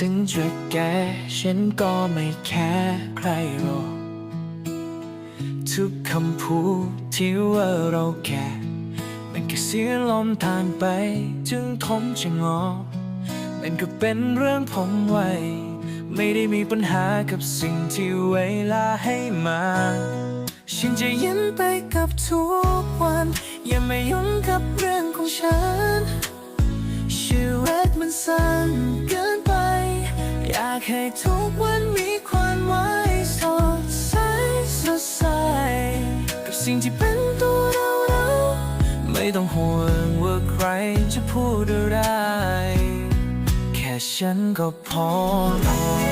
ถึงจะแก่ฉันก็ไม่แค่ใครหรอกทุกคำพูดที่ว่าเราแค่มันแค่เสียงลมผ่านไป จึงทมจะงอ มันก็เป็นเรื่องผมไว้ ไม่ได้มีปัญหากับสิ่งที่เวลาให้มาฉันจะยิ้มไปกับทุกวัน อย่ามายุ่งกับเรื่องของฉันชีวิตมันสั้นเกินากให้ทุกวันมีความหมายสดใสสดใสกับสิ่งที่เป็นตัวเราเราไม่ต้องห่วงว่าใครจะพูดอะไร แค่ฉันก็พอ